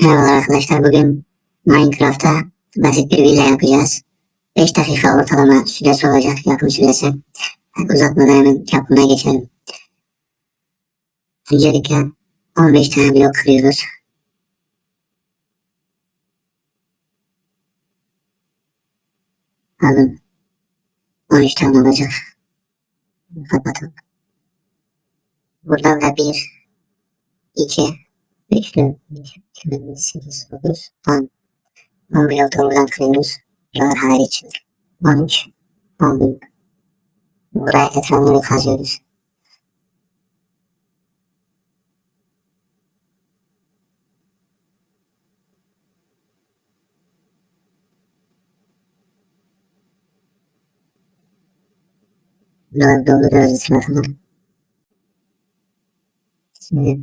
Merhabalar arkadaşlar. Bugün Minecraft'ta basit bir villa yapacağız. 5 dakika ortalama süresi olacak yapım süresi. Uzatmadan hemen yapımına geçelim. Öncelikle 15 tane blok kırıyoruz. Alın. 13 tane olacak. Kapatalım. Buradan da 1, 2, 3, 4, 5, 6, 8, 9, 10. 10 blok doğrudan kırıyoruz. Buralar hariç. 13, 10. Buraya etrafını kazıyoruz. Buraları dolduruyoruz etrafını. Şimdi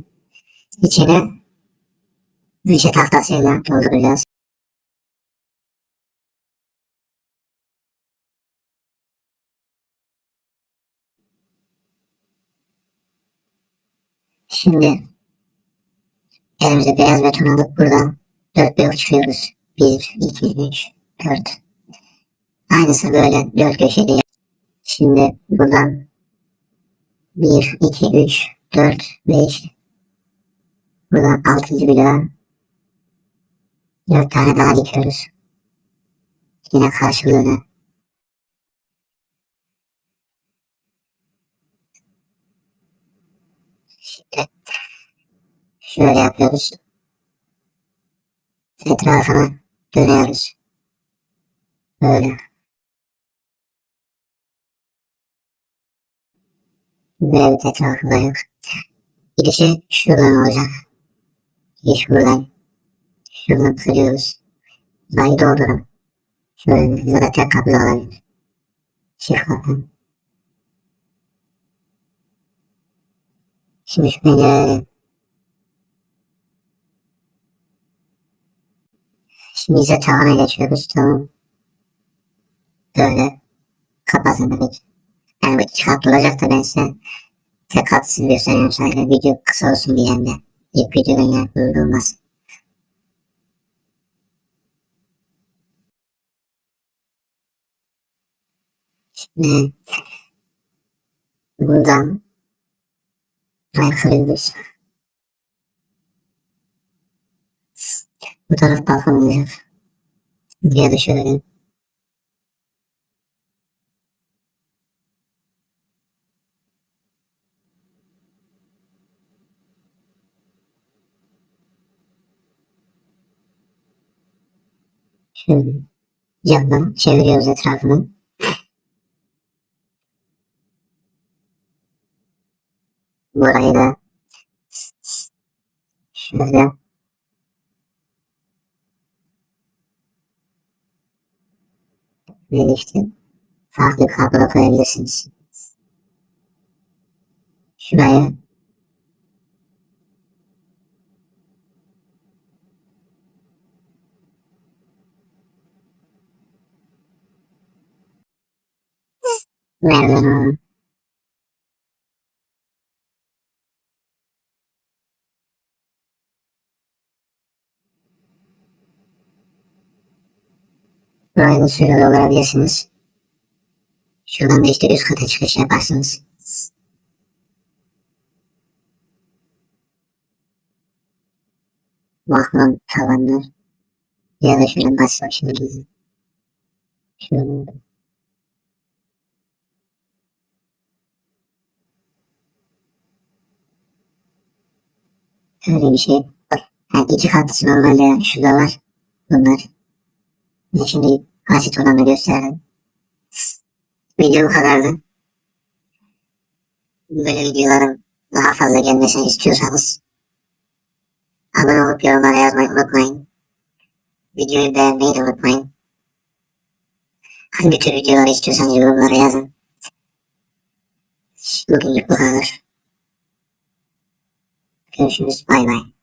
içine Dışı tahtasıyla dolduracağız. Şimdi elimize beyaz beton alıp buradan dört blok çıkıyoruz. Bir, iki, üç, dört. Aynısı böyle dört köşeli. Şimdi buradan bir, iki, üç, dört, beş. Buradan altıncı bloğa Dört tane daha dikiyoruz. Yine karşılığını. Şöyle yapıyoruz. Etrafına dönüyoruz. Böyle. Böyle bir etrafında yok. Girişi şuradan olacak. Giriş buradan. Şuradan kırıyoruz. Burayı doldurun. Şöyle zaten da olabilir. Çift kapı. Şimdi şu pencereleri. Şimdi ise tavana geçiyoruz. Tamam. Böyle kapatın demek. Yani bu olacak da ben size tek katsız gösteriyorum sadece. Video kısa olsun diyen de. İlk videodan yani böyle. Buradan ayakkabıymış. Bu taraf olacak. Buraya da şöyle. Camdan çeviriyoruz etrafını. Burayı da şöyle işte farklı kapıda koyabilirsiniz. Şuraya merdiven da şöyle doldurabilirsiniz. Şuradan da işte üst kata çıkış yaparsınız. Balkon tavanlar. Ya da şöyle basit şimdi. Şöyle. Öyle bir şey. Ha, iki katlısı normalde şurada var. Bunlar. Ben şimdi asit olanı gösterdim. Video bu kadardı. Böyle videoların daha fazla gelmesini istiyorsanız abone olup yorumlara yazmayı unutmayın. Videoyu beğenmeyi de unutmayın. Hangi tür videoları istiyorsanız yorumlara yazın. Bugünlük bu kadar. Görüşürüz. Bay bay.